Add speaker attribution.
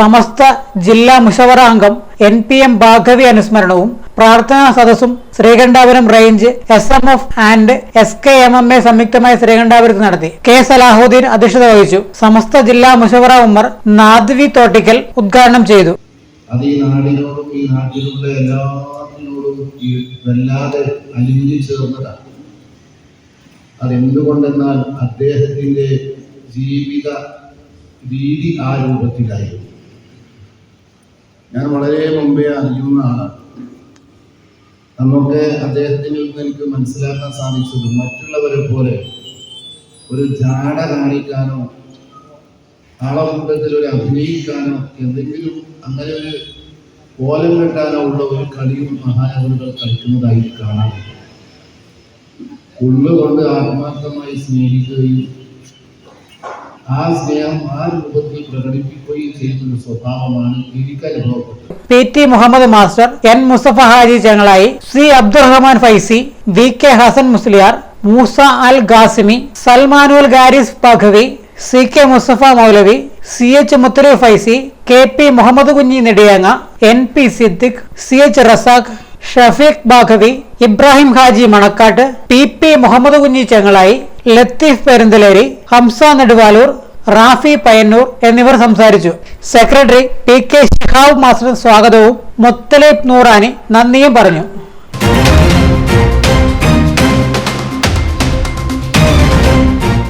Speaker 1: സമസ്ത ജില്ലാ മുഷവറ അംഗം എൻ പി എം ഭാഗവി അനുസ്മരണവും പ്രാർത്ഥനാ സദസ്സും Sreekandapuram range S M F and S K M M A സംയുക്തമായി ശ്രീകണ്ഠാപുരത്ത് നടത്തി. കെ സലാഹുദ്ദീൻ അധ്യക്ഷത വഹിച്ചു. സമസ്ത ജില്ലാ മുഷവറ ഉമ്മർ നാദ്വി തോട്ടിക്കൽ ഉദ്ഘാടനം ചെയ്തു.
Speaker 2: ഈ അലിഞ്ഞു ചേർന്നതാണ്. അതെന്തുകൊണ്ടെന്നാൽ അദ്ദേഹത്തിന്റെ ജീവിത രീതി ആ രൂപത്തിലായിരുന്നു. ഞാൻ വളരെ മുമ്പേ അറിയുന്ന ആളാണ് നമുക്ക് അദ്ദേഹത്തിൽ നിന്ന് എനിക്ക് മനസ്സിലാക്കാൻ സാധിച്ചത് മറ്റുള്ളവരെ പോലെ ഒരു ജാട കാണിക്കാനോ ആളകൂട്ടത്തിൽ ഒരു അഭിനയിക്കാനോ എന്തെങ്കിലും അങ്ങനെ ഒരു കോലം കെട്ടാനോ ഉള്ള ഒരു കളിയും മഹാനഗറുകൾ കളിക്കുന്നതായി കാണാറുണ്ട് ഉള്ളുകൊണ്ട് ആത്മാർത്ഥമായി സ്നേഹിക്കുകയും ചെയ്യുന്ന
Speaker 1: P T Muhammad master N Musafa Haji Changalayi C Abdurahman Faizi V K Hasan Musliyar Moosa Al Gasimi Salmanul Garis Baqavi C K Musafa Moulavi C H Muthali Faizi K P Muhammad Kunhi Nediyanga N P Siddique C H Razak Shafeeq Baqavi Ibrahim Haji Manakkat P P Muhammad Kunhi Chengalayi Latheef Perunthaleri Hamza Neduvalur Rafi Payyanur എന്നിവർ സംസാരിച്ചു. Secretary T K Shihab master സ്വാഗതവും മുത്തലേബ് നൂറാനി നന്ദിയും പറഞ്ഞു.